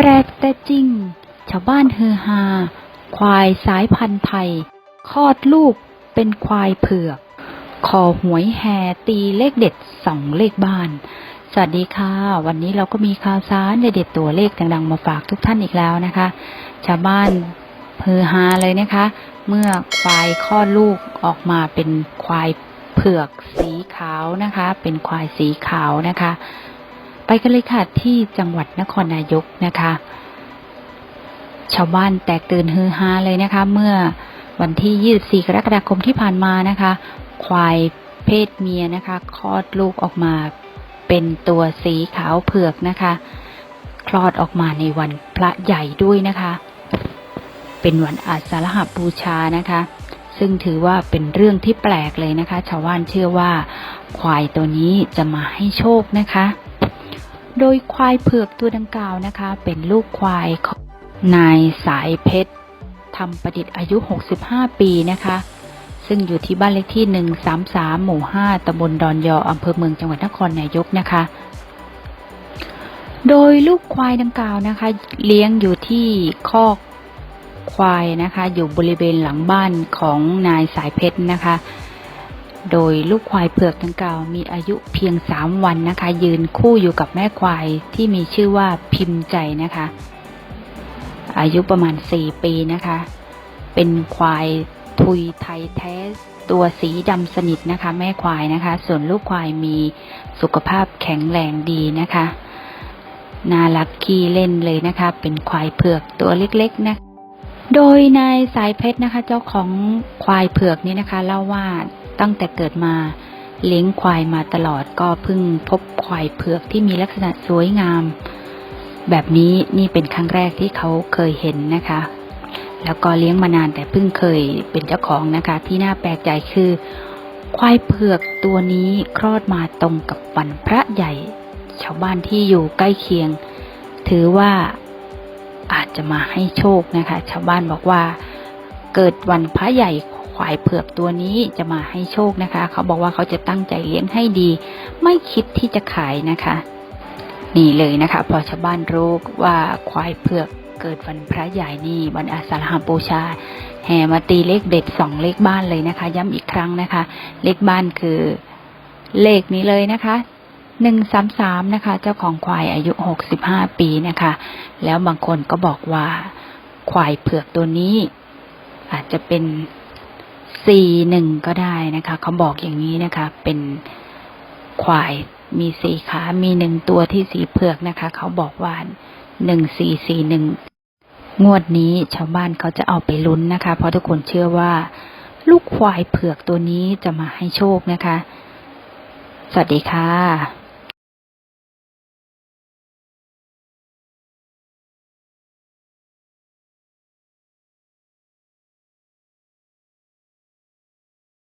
แปลกแต่จริง ชาวบ้านเฮฮา ควายสายพันธุ์ไทย คลอดลูกเป็นควายเผือกคอหวยแห่ตีเลขเด็ดสองเลขบ้าน สวัสดีค่ะ วันนี้เราก็มีข่าวสารเด็ดตัวเลขดังๆมาฝากทุกท่านอีกแล้วนะคะ ชาวบ้านเฮฮาเลยนะคะ เมื่อควายคลอดลูกออกมาเป็นควายเผือกสีขาวนะคะ เป็นควายสีขาวนะคะ ไปกันเลยค่ะที่จังหวัดนครนายกนะคะ ชาวบ้านแตกตื่นฮือฮาเลยนะคะ เมื่อวันที่ 24 กรกฎาคมที่ผ่านมานะคะ ควายเพศเมียนะคะคลอดลูกออกมาเป็นตัวสีขาวเผือกนะคะ คลอดออกมาในวันพระใหญ่ด้วยนะคะ เป็นวันอาสาฬหบูชานะคะ ซึ่งถือว่าเป็นเรื่องที่แปลกเลยนะคะ ชาวบ้านเชื่อว่า ควายตัวนี้จะมาให้โชคนะคะ โดยควายเผือกตัวดังกล่าวนะคะ เป็นลูกควายของนายสายเพชรทำประดิษฐ์อายุ 65 ปีนะคะ ซึ่งอยู่ที่บ้านเลขที่ 133 หมู่ 5ตำบลดอนยออำเภอเมืองจังหวัดนครนายกนะคะ โดยลูกควายดังกล่าวนะคะ เลี้ยงอยู่ที่คอกควายนะคะ อยู่บริเวณหลังบ้านของนายสายเพชรนะคะ โดยลูกควายเผือกดังกล่าวมีอายุเพียง 3 วันนะคะ ยืนคู่อยู่กับแม่ควายที่มีชื่อว่าพิมพ์ใจนะคะ อายุประมาณ 4 ปีนะคะ เป็นควายทุยไทยแท้ตัวสีดำสนิทนะคะ แม่ควายนะคะ ส่วนลูกควายมีสุขภาพแข็งแรงดีนะคะน่ารักขี้เล่นเลยนะคะ เป็นควายเผือกตัวเล็กๆนะโดยนายสายเพชรนะคะ เจ้าของควายเผือกนี้นะคะเล่าว่า ตั้งแต่เกิดมาเลี้ยงควายมาตลอดก็เพิ่งพบควายเผือกที่มีลักษณะสวยงาม แบบนี้นี่เป็นครั้งแรกที่เขาเคยเห็นนะคะ แล้วก็เลี้ยงมานานแต่เพิ่งเคยเป็นเจ้าของนะคะ ที่น่าแปลกใจคือ ควายเผือกตัวนี้คลอดมาตรงกับวันพระใหญ่ ชาวบ้านที่อยู่ใกล้เคียง ถือว่าอาจจะมาให้โชคนะคะ ชาวบ้านบอกว่า เกิดวันพระใหญ่ ควายเผือกตัวนี้จะมาให้โชคนะคะ เขาบอกว่าเขาจะตั้งใจเลี้ยงให้ดี ไม่คิดที่จะขายนะคะ นี่เลยนะคะ พอชาวบ้านรู้ว่าควายเผือกเกิดวันพระใหญ่นี่วันอาสาฬหบูชา แห่มาตีเลขเด็ดสองเลขบ้านเลยนะคะ ย้ำอีกครั้งนะคะ เลขบ้านคือเลขนี้เลยนะคะหนึ่งสามสามนะคะ เจ้าของควายอายุหกสิบห้าปีนะคะ แล้วบางคนก็บอกว่า ควายเผือกตัวนี้ อาจจะเป็น สี่หนึ่งก็ได้นะคะเขาบอกอย่างนี้นะคะ เป็นควายมีสี่ขา มีหนึ่งตัวที่สีเผือกนะคะ เขาบอกว่าหนึ่งสี่สี่หนึ่งงวดนี้ชาวบ้านเขาจะเอาไปลุ้นนะคะ เพราะทุกคนเชื่อว่า ลูกควายเผือกตัวนี้จะมาให้โชคนะคะ สวัสดีค่ะ